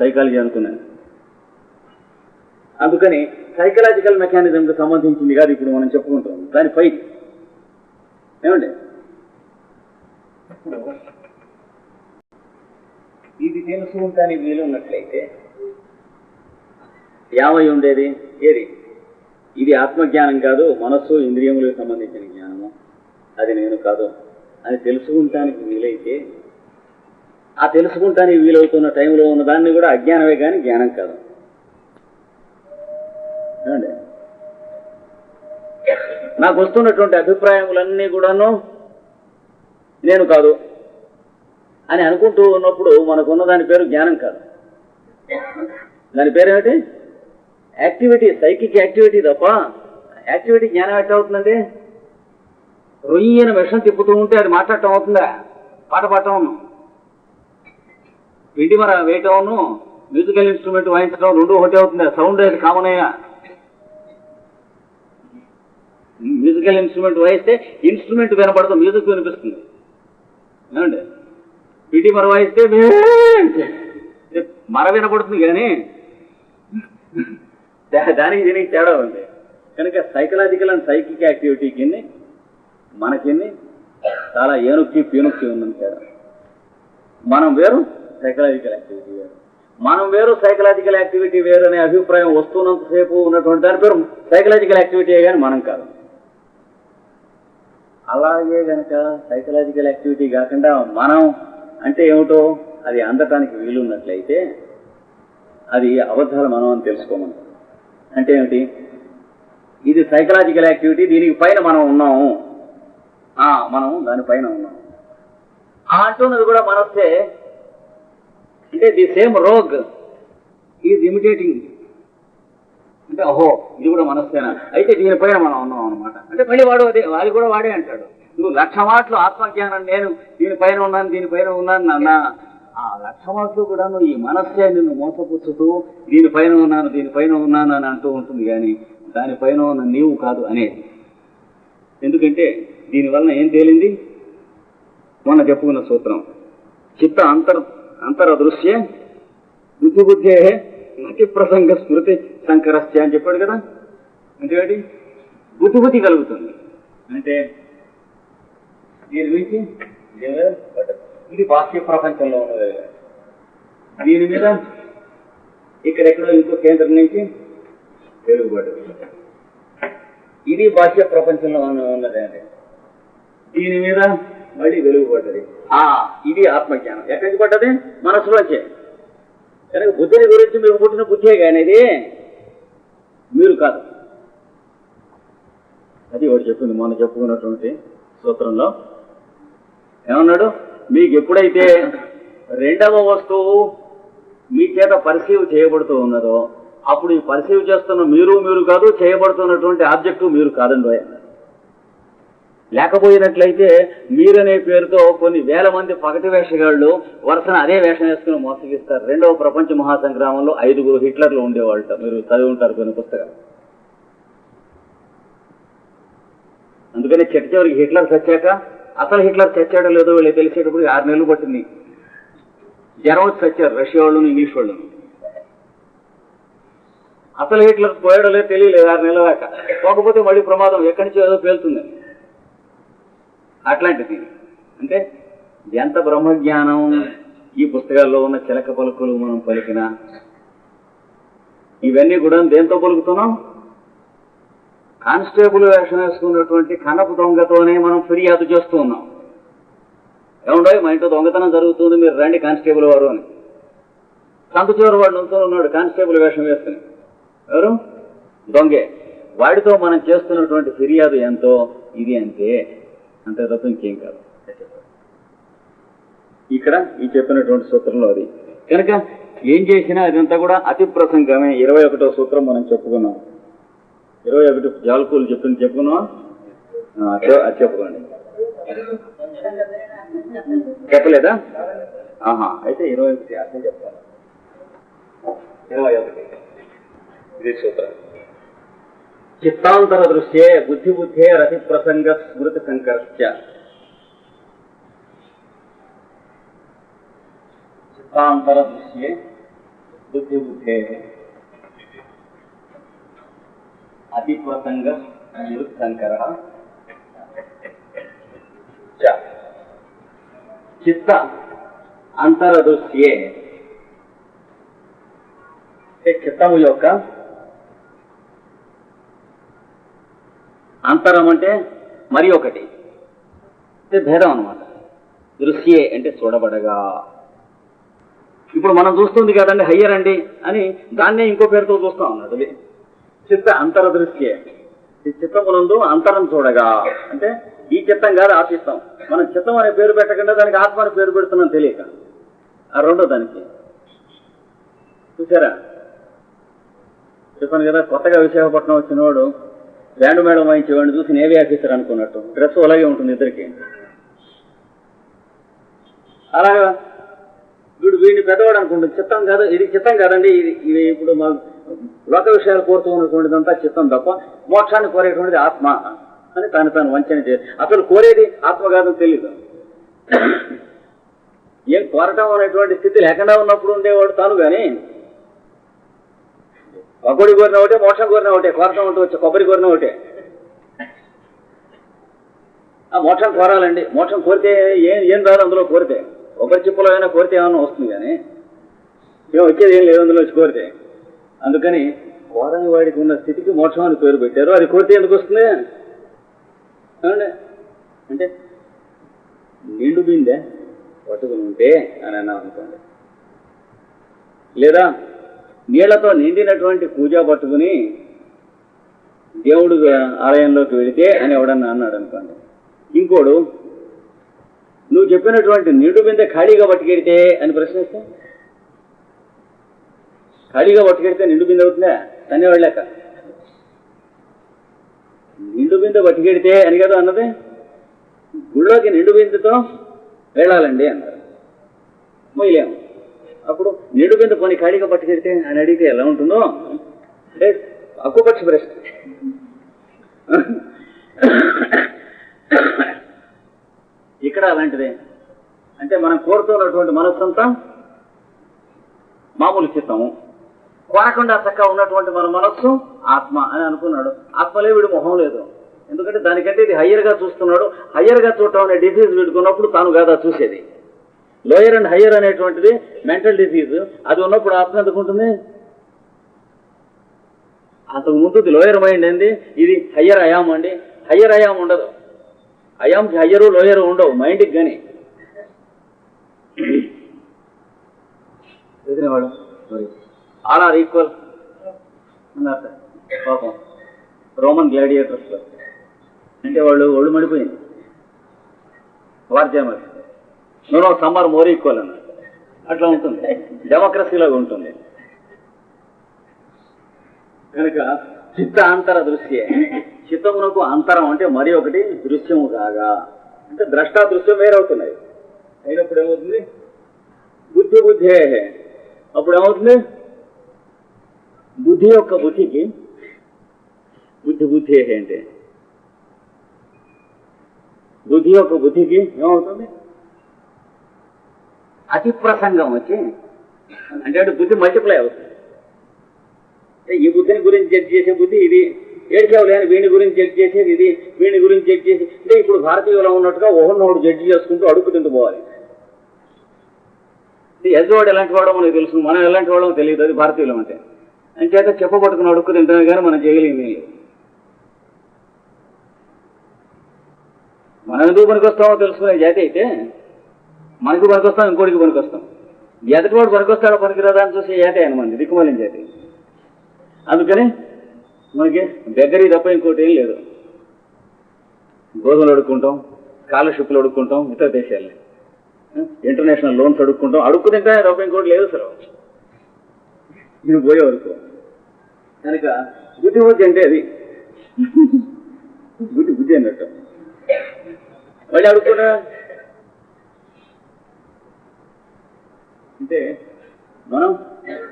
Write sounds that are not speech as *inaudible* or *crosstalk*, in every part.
Psychology అనుకున్నాను. అందుకని psychological మెకానిజంకి సంబంధించింది కాదు ఇప్పుడు మనం చెప్పుకుంటాం. దాని పై ఏమండి? ఇప్పుడు ఇది తెలుసుకుంటాని వీలు ఉన్నట్లయితే యావై ఉండేది ఏది? ఇది ఆత్మజ్ఞానం కాదు మనస్సు ఇంద్రియములకు సంబంధించిన జ్ఞానము. అది నేను కాదు. అని తెలుసుకుంటానికి వీలైతే ఆ తెలుసుకుంటానికి వీలవుతున్న టైంలో ఉన్న దాన్ని కూడా అజ్ఞానమే కానీ జ్ఞానం కాదు. ఏమండి? నాకు వస్తున్నటువంటి అభిప్రాయములన్నీ కూడాను నేను కాదు అని అనుకుంటూ ఉన్నప్పుడు మనకున్న దాని పేరు జ్ఞానం కాదు. దాని పేరు ఏమిటి? యాక్టివిటీ సైకిక్ యాక్టివిటీ తప్ప యాక్టివిటీ జ్ఞానం ఎట్లా అవుతుందండి? రొయ్యన విషం తిప్పుతూ ఉంటే అది మాట్లాడటం అవుతుందా? పాట పాడటం పిండి మర వేయటం మ్యూజికల్ ఇన్స్ట్రుమెంట్ వాయించడం రెండు ఒకటి అవుతుంది. సౌండ్ అది కామన్ అయినా మ్యూజికల్ ఇన్స్ట్రుమెంట్ వాయిస్తే ఇన్స్ట్రుమెంట్ వినపడదు మ్యూజిక్ వినిపిస్తుంది. ఏమండి? పిటి మర వాయిస్తే *laughs* మర వినపడుతుంది కానీ దానికి దీనికి తేడా ఉంది. కనుక సైకలాజికల్ అండ్ సైకిక్ యాక్టివిటీకి మనకి చాలా ఏనుక్కి పీనుక్కి ఉందని తేడా. మనం వేరు సైకలాజికల్ యాక్టివిటీ వేరు. మనం వేరు సైకలాజికల్ యాక్టివిటీ వేరు అనే అభిప్రాయం వస్తున్నంతసేపు ఉన్నటువంటి దాని పేరు సైకలాజికల్ యాక్టివిటీ కానీ మనం కాదు. అలాగే గనక సైకలాజికల్ యాక్టివిటీ కాకుండా మనం అంటే ఏమిటో అది అందటానికి వీలున్నట్లయితే అది అబద్ధాలు మనం అని తెలుసుకోమని. అంటే ఏమిటి? ఇది సైకలాజికల్ యాక్టివిటీ దీనికి పైన మనం ఉన్నాము. ఆ, మనం దానిపైన ఉన్నాం ఆ అంటున్నది కూడా మనస్తే అంటే the same rogue is imitating. అంటే ఓహో ఇది కూడా మనస్సేనా? అయితే దీనిపైన మనం ఉన్నాం అనమాట అంటే మళ్ళీ వాడు అదే వాళ్ళు కూడా వాడే అంటాడు. నువ్వు లక్ష మాటలు ఆత్మజ్ఞానం నేను దీనిపైన ఉన్నాను దీనిపైన ఉన్నాను నాన్న. ఆ లక్ష మాటలు కూడా నువ్వు ఈ మనస్సే నిన్ను మోసపుచ్చుతూ దీనిపైన ఉన్నాను దీనిపైన ఉన్నాను అని అంటూ ఉంటుంది కానీ దానిపైన ఉన్న నీవు కాదు అనేది. ఎందుకంటే దీనివల్ల ఏం తేలింది? మొన్న చెప్పుకున్న సూత్రం. చిత్త అంతర్. అంతర బుద్ధిబుద్ధే బుద్ధి నటి ప్రసంగ స్మృతి సంకరస్య అని చెప్పాడు కదా. అంటే బుద్ధిబుద్ధి కలుగుతుంది. అంటే దీని గురించి ఇది బాహ్య ప్రపంచంలో ఉన్నది. దీని మీద ఇక్కడెక్కడో ఇంకో కేంద్రం నుంచి వెలుగుబడ్డది ఇది బాహ్య ప్రపంచంలో ఉన్నది దీని మీద మళ్ళీ వెలుగుపడ్డది ఆ ఇది ఆత్మజ్ఞానం. ఎక్కడి నుంచి పడ్డది? మనసులోంచే కనుక బుద్ధిని గురించి మీకు పుట్టిన బుద్ధే కానీ ఇది మీరు కాదు. అది ఒకటి చెప్పింది మొన్న చెప్పుకున్నటువంటి సూత్రంలో. ఏమన్నాడు? మీకు ఎప్పుడైతే రెండవ వస్తువు మీ చేత పరిసీవ్ చేయబడుతూ ఉన్నదో అప్పుడు ఈ పరిసీవ్ చేస్తున్న మీరు మీరు కాదు చేయబడుతున్నటువంటి ఆబ్జెక్టు మీరు కాదండి. లేకపోయినట్లయితే మీరనే పేరుతో కొన్ని వేల మంది పగటి వేషగాళ్ళు వరుసన అదే వేషం వేసుకుని మోసగిస్తారు. రెండవ ప్రపంచ మహాసంగ్రామంలో ఐదుగురు హిట్లర్లు ఉండేవాళ్ళు మీరు చదివి ఉంటారు కొన్ని పుస్తకాలు. అందుకని చెట్టు చివరికి హిట్లర్ చచ్చాక అసలు హిట్లర్ చచ్చాడో లేదో వీళ్ళు తెలిసేటప్పుడు ఆరు నెలలు పట్టింది. జ్వరం చచ్చారు రష్యా వాళ్ళు ఇంగ్లీష్ వాళ్ళు అసలు హిట్లర్ పోయాడో లేదో తెలియలేదు ఆరు నెలల దాకా. పోకపోతే మళ్ళీ ప్రమాదం ఎక్కడి నుంచో ఏదో పేలుతుంది. అట్లాంటిది. అంటే ఎంత బ్రహ్మజ్ఞానం ఈ పుస్తకాల్లో ఉన్న చిలక పలుకులు మనం పలికిన ఇవన్నీ కూడా దేంతో పలుకుతున్నాం? కానిస్టేబుల్ వేషం వేసుకున్నటువంటి కనపు దొంగతోనే మనం ఫిర్యాదు చేస్తూ ఉన్నాం. ఏముండో మా ఇంట్లో దొంగతనం జరుగుతుంది మీరు రండి కానిస్టేబుల్ వారు అని. సంత చివరి వాడు ఉన్నాడు కానిస్టేబుల్ వేషం వేసుకుని. ఎవరు? దొంగే. వాడితో మనం చేస్తున్నటువంటి ఫిర్యాదు ఎంతో? ఇది అంతే అంతే తప్ప ఇంకేం కాదు. ఇక్కడ ఈ చెప్పినటువంటి సూత్రంలో అది. కనుక ఏం చేసినా అదంతా కూడా అతి ప్రసంగమే. ఇరవై ఒకటో సూత్రం మనం చెప్పుకున్నాం. ఇరవై ఒకటి జాలకులు చెప్పింది చెప్పుకున్నాం అది చెప్పుకోండి. చెప్పలేదా? ఆహా అయితే ఇరవై ఒకటి అర్థం చెప్తాను. ఇరవై ఒకటి. ఇది సూత్రం. బుద్ధి బుద్ధే అతిప్రసంగ నిరుత్సంకర చ చిత్త అంతరదృశ్యే అంటే చిత్తము యొక్క అంతరం అంటే మరి ఒకటి. అంటే భేదం అనమాట దృశ్యే అంటే చూడబడగా. ఇప్పుడు మనం చూస్తుంది కదండి హయ్యర్ అండి అని దాన్నే ఇంకో పేరుతో చూస్తాం అన్నాడు అది చిత్త అంతర దృశ్యే. ఈ చిత్తమునందు అంతరం చూడగా. అంటే ఈ చిత్తం కాదు ఆ చిత్తం. మనం చిత్తం అనే పేరు పెట్టకుండా దానికి ఆత్మ అనే పేరు పెడుతున్నాం తెలియక. ఆ రెండో దానికి. చూసారా? చెప్పాను కదా కొత్తగా విశాఖపట్నం వచ్చినవాడు బ్యాండ్ మేడం వాయించేవాడిని చూసి నేవీ ఆఫీసర్ అనుకున్నట్టు. డ్రెస్ అలాగే ఉంటుంది ఇద్దరికి. అలాగా వీడు వీడిని పెద్దవాడు అనుకుంటుంది. చిత్తం కాదు ఇది చిత్తం కాదండి ఇది ఇది ఇప్పుడు మా లోక విషయాలు కోరుతూ ఉన్నటువంటిదంతా చిత్తం తప్ప మోక్షాన్ని కోరేటువంటిది ఆత్మ అని తను తాను వంచన చేసి అసలు కోరేది ఆత్మ కాదని తెలియదు ఏం కోరటం అనేటువంటి స్థితి లేకుండా ఉన్నప్పుడు ఉండేవాడు తాను కానీ పకోడి కోరిన ఒకటే మోక్షం కోరిన ఒకటే కోరటం ఉంటూ కొబ్బరి కోరిన ఒకటే. ఆ మోక్షం కోరాలండి. మోక్షం కోరితే ఏం ఏం రాదు అందులో కోరితే. కొబ్బరి చిప్పలో అయినా కోరితే ఏమన్నా వస్తుంది కానీ ఏం వచ్చేది ఏం లేదు అందులో వచ్చి కోరితే. అందుకని కోరని వాడికి ఉన్న స్థితికి మోక్షం అని పేరు పెట్టారు. అది కోరితే ఎందుకు వస్తుంది? అంటే నిండు బిందే పట్టుకుని ఉంటే అని అన్నాం అనుకోండి. లేదా నీళ్ళతో నిండినటువంటి పూజ పట్టుకుని దేవుడు ఆలయంలోకి వెళితే అని ఎవడన్నా అన్నాడు అనుకోండి. ఇంకోడు నువ్వు చెప్పినటువంటి నిండు బిందె ఖాళీగా పట్టుకెడితే అని ప్రశ్నిస్తే. ఖాళీగా పట్టుకెడితే నిండు బిందె అవుతుందా? తనే వెళ్ళాక నిండు బిందె పట్టుకెడితే అని కదా అన్నది? గుళ్ళోకి నిండు బిందెతో వెళ్ళాలండి అన్నారు. మొయ్యలేము. అప్పుడు నిండు బిందె పోనీ ఖాళీగా పట్టుకెడితే అని అడిగితే ఎలా ఉంటుందో? అక్కుపక్ష ప్రశ్న ఇక్కడ అలాంటిదే. అంటే మనం కోరుతున్నటువంటి మనస్సంతా మామూలు చిత్తము. కోరకుండా చక్కగా ఉన్నటువంటి మన మనస్సు ఆత్మ అని అనుకున్నాడు. ఆత్మలే వీడు మొహం లేదు. ఎందుకంటే దానికంటే ఇది హయ్యర్గా చూస్తున్నాడు. హయ్యర్గా చూడటం అనే డిసీజ్ వీడుకున్నప్పుడు తాను కాదా చూసేది? లోయర్ అండ్ హయ్యర్ అనేటువంటిది మెంటల్ డిసీజ్ అది ఉన్నప్పుడు ఆత్మ ఎందుకు ఉంటుంది? అంతకు ముందు లోయర్ మైండ్ ఏంది? ఇది హయ్యర్ అయాం అండి. హయ్యర్ అయాం ఉండదు. అయాంకి హయ్యరు లోయరు ఉండవు. మైండ్కి కానీ ఎదిరినవాడు ఆల్ ఆర్ ఈక్వల్ అన్నారు సార్. పాపం. రోమన్ గ్లాడియేటర్స్ అంటే వాళ్ళు ఒళ్ళు మడిపోయింది. వార్జా మరి నో సమ్మర్ మోర్ ఈక్వల్ అన్నారు అట్లా ఉంటుంది డెమోక్రసీలాగా ఉంటుంది కనుక చిత్త అంతర దృశ్యే చిత్తమునకు అంతరం అంటే మరి ఒకటి దృశ్యము కాగా అంటే ద్రష్టా దృశ్యం వేరవుతున్నాయి అయినప్పుడు ఏమవుతుంది బుద్ధి బుద్ధే అప్పుడు ఏమవుతుంది బుద్ధి యొక్క బుద్ధికి బుద్ధి బుద్ధి అంటే బుద్ధి యొక్క బుద్ధికి ఏమవుతుంది అతి ప్రసంగం వచ్చి అంటే బుద్ధి మల్టిప్లై అవుతుంది. ఈ బుద్ధిని గురించి జడ్జ్ చేసే బుద్ధి ఇది ఏడిచావు లేని వీడి గురించి జడ్జ్ చేసేది ఇది వీడి గురించి జడ్జ్ చేసి అంటే ఇప్పుడు భారతీయులో ఉన్నట్టుగా ఒకరినొకడు జడ్జి చేసుకుంటూ అడుగు తింటూ పోవాలి. ఎదువాడు ఎలాంటి వాడో మనకు తెలుసు మనం ఎలాంటి వాడో తెలియదు అది భారతీయులం అంటే అంచేత చెప్పబట్టుకుని అడుక్కు తింటామే కానీ మనం చేయగలిగింది మనం ఎందుకు పనికొస్తామో తెలుసుకునే జాతి అయితే మనకి పనికొస్తాం ఇంకోటికి పనికొస్తాం. ఎదటివాడు పనికొస్తాడో పనికిరాదా అని చూసి ఏటే అనమాట దిక్కుమాలిన చేతి అందుకని మనకి దగ్గర తప్ప ఇంకోటి ఏం లేదు. గోధుమలు అడుక్కుంటాం స్కాలర్షిప్లు అడుక్కుంటాం ఇతర దేశాలని ఇంటర్నేషనల్ లోన్స్ అడుక్కుంటాం. అడుక్కు తింటే తప్ప ఇంకోటి లేదు అసలు. నేను పోయే వరకు. కనుక బుద్ధి బుద్ధి అంటే అది. బుద్ధి బుద్ధి అన్నట్టు. మళ్ళీ అడుక్కుంటా? అంటే మనం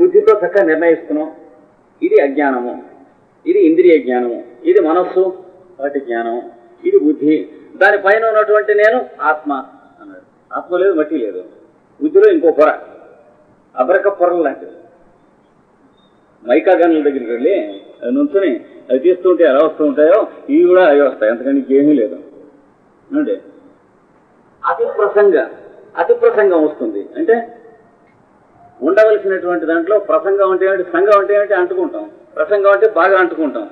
బుద్ధితో చక్కగా నిర్ణయిస్తున్నాం. ఇది అజ్ఞానము. ఇది ఇంద్రియ జ్ఞానము. ఇది మనస్సు వాటి జ్ఞానము. ఇది బుద్ధి. దానిపైన ఉన్నటువంటి నేను ఆత్మ అన్నాడు. ఆత్మ లేదు మట్టి లేదు. బుద్ధిలో ఇంకో పొర. అబ్రక పొరలు లాంటిది. మైకా గన్నుల దగ్గరికి వెళ్ళి అవి నుంచుని అవి తీస్తుంటే ఎలా వస్తూ ఉంటాయో ఇవి కూడా అవి వస్తాయి. అంతకని ఏమీ లేదు. ఏమండి? అతి ప్రసంగ అతి ప్రసంగం వస్తుంది. అంటే ఉండవలసినటువంటి దాంట్లో ప్రసంగం అంటే ఏంటి సంఘం అంటే ఏంటి అంటుకుంటాం. ప్రసంగం అంటే బాగా అంటుకుంటాం.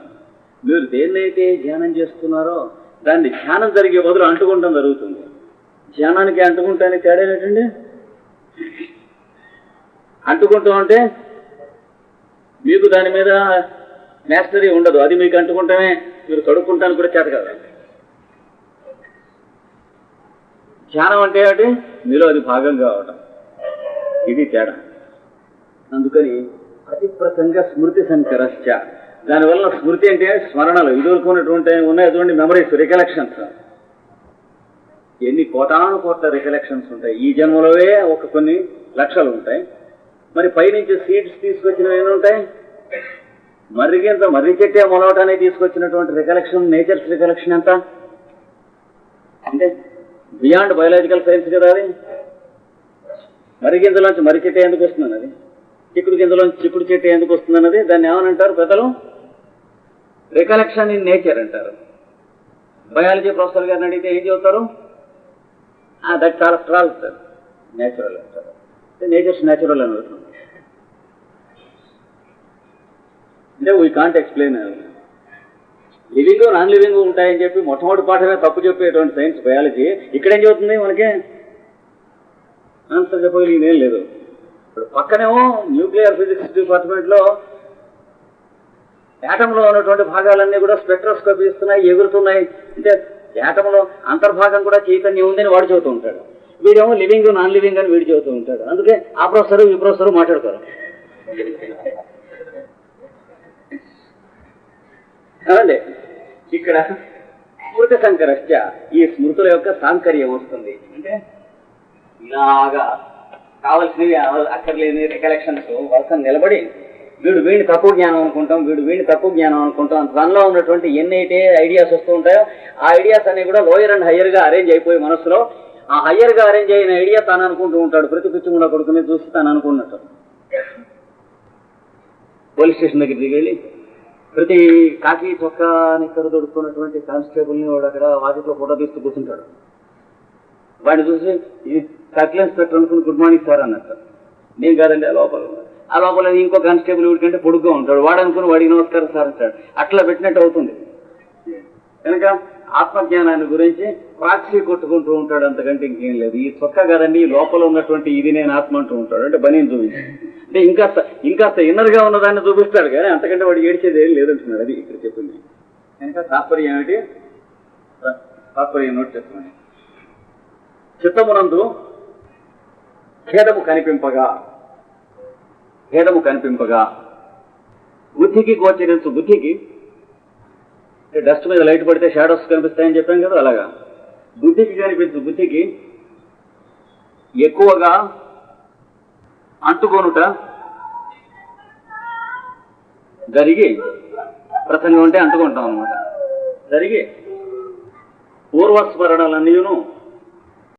మీరు దేన్నైతే ధ్యానం చేస్తున్నారో దాన్ని ధ్యానం జరిగే బదులు అంటుకుంటాం జరుగుతుంది. ధ్యానానికి అంటుకుంటానికి తేడా ఏంటండి? అంటుకుంటాం అంటే మీకు దాని మీద మేస్టరీ ఉండదు. అది మీకు అంటుకుంటామే మీరు కడుక్కుంటానికి కూడా చేత కదా. ధ్యానం అంటే ఏమిటి? మీలో అది భాగం కావటం. ఇది తేడా. అందుకని అతి ప్రసంగ స్మృతి సంకరశ్చ. దానివల్ల స్మృతి అంటే స్మరణలు. ఇదివరకు ఉన్నటువంటి ఉన్నాయి. చూడండి మెమరీస్ రికలెక్షన్స్ ఎన్ని కోటాను కోట్ల రికలెక్షన్స్ ఉంటాయి. ఈ జన్మలోవే ఒక కొన్ని లక్షలు ఉంటాయి. మరి పైనుంచి సీడ్స్ తీసుకొచ్చినవి ఎన్ని ఉంటాయి? మర్రిగింత మర్రి చెట్టే మొలవటానికి తీసుకొచ్చినటువంటి రికలెక్షన్ నేచర్స్ రికలెక్షన్ ఎంత? అంటే బియాండ్ బయోలాజికల్ సైన్స్ కదా అది? మరిగింతలోంచి గింజలోంచి మర్రి ఎందుకు వస్తుంది అది చిక్కుడు గింజలో చిక్కుడు చెట్టు ఎందుకు వస్తుంది అన్నది దాన్ని ఏమనంటారు పెద్దలు రికలెక్షన్ ఇన్ నేచర్ అంటారు. బయాలజీ ప్రొఫెసర్ గారిని అడిగితే ఏం చెబుతారు? దట్ చాలా స్ట్రాల్ సార్. నేచురల్ అంటారు. నేచర్స్ నేచురల్ అని అంటే we can't explain living non living ఉంటాయని చెప్పి మొట్టమొదటి పాఠమే తప్పు చెప్పేటువంటి సైన్స్ బయాలజీ. ఇక్కడేం చెబుతుంది మనకి? ఆన్సర్ చెప్పగలిగింది ఏం లేదు. పక్కనేమో న్యూక్లియర్ ఫిజిక్స్ డిపార్ట్మెంట్లో యాటంలో ఉన్నటువంటి భాగాలన్నీ కూడా స్పెక్ట్రోస్కోపీ ఇస్తున్నాయి ఎగురుతున్నాయి. అంటే యాటంలో అంతర్భాగం కూడా చైతన్యం ఉందని వాడు చెబుతూ ఉంటాడు. వీడేమో లివింగ్ నాన్ లివింగ్ అని వీడు చెబుతూ ఉంటాడు. అందుకే ఆ ప్రొఫెసర్ ఈ ప్రొఫెసర్ మాట్లాడతారు. అదండి ఇక్కడ స్మృతి సంకరశ్చ ఈ స్మృతుల యొక్క సాంకర్యం వస్తుంది. అంటే ఇలాగా కావలసినవి అక్కర్లేని రికలెక్షన్స్ వరుస నిలబడి వీడు వీడిని తక్కువ జ్ఞానం అనుకుంటాం వీడు వీడిని తక్కువ జ్ఞానం అనుకుంటాం తనలో ఉన్నటువంటి ఎన్నైతే ఐడియాస్ వస్తూ ఉంటాయో ఆ ఐడియాస్ అన్ని కూడా లోయర్ అండ్ హయ్యర్గా అరేంజ్ అయిపోయి మనసులో ఆ హయ్యర్గా అరేంజ్ అయిన ఐడియా తాను అనుకుంటూ ఉంటాడు. ప్రతి పిచ్చుముల కొడుకుని చూసి తాను అనుకున్నట్టు పోలీస్ స్టేషన్ దగ్గరికి వెళ్ళి ప్రతి కాకి చొక్కా కరు దొడుకున్నటువంటి కానిస్టేబుల్ని వాడు అక్కడ వాకిట్లో ఫోటో తీస్తూ కూర్చుంటాడు. వాడిని చూసి ఇది సర్కిల్ ఇన్స్పెక్టర్ అనుకుని గుడ్ మార్నింగ్ సార్. అన్నట్టు నేను కాదండి ఆ లోపల ఆ లోపల ఇంకో కానిస్టేబుల్ ఎవరికంటే పొడుగ్గా ఉంటాడు? వాడు అనుకుని వాడికి నమస్కారం సార్ అంటాడు. అట్లా పెట్టినట్టు అవుతుంది. కనుక ఆత్మజ్ఞానాన్ని గురించి ప్రాక్షి కొట్టుకుంటూ ఉంటాడు అంతకంటే ఇంకేం లేదు. ఈ చొక్క కాదండి ఈ లోపల ఉన్నటువంటి ఇది నేను ఆత్మ అంటూ ఉంటాడు. అంటే బనీని చూపించి అంటే ఇంకా ఇంకాస్త ఇన్నర్గా ఉన్నదాన్ని చూపిస్తాడు కానీ అంతకంటే వాడు ఏడిచేది ఏం లేదంటున్నాడు. అది ఇక్కడ చెప్పింది. కనుక తాత్పర్యం ఏమిటి? తాత్పర్యం నోట్ చెప్తున్నాను చిత్తమునందు భేదము కనిపింపగా భేదము కనిపింపగా బుద్ధికి గోచరించు బుద్ధికి డస్ట్ మీద లైట్ పడితే షాడోస్ కనిపిస్తాయని చెప్పాం కదా అలాగా? బుద్ధికి కనిపించు బుద్ధికి ఎక్కువగా అంటుకొనుట జరిగి ప్రసంగం ఉంటే అంటుకుంటాం అనమాట జరిగి పూర్వస్మరణలన్నీను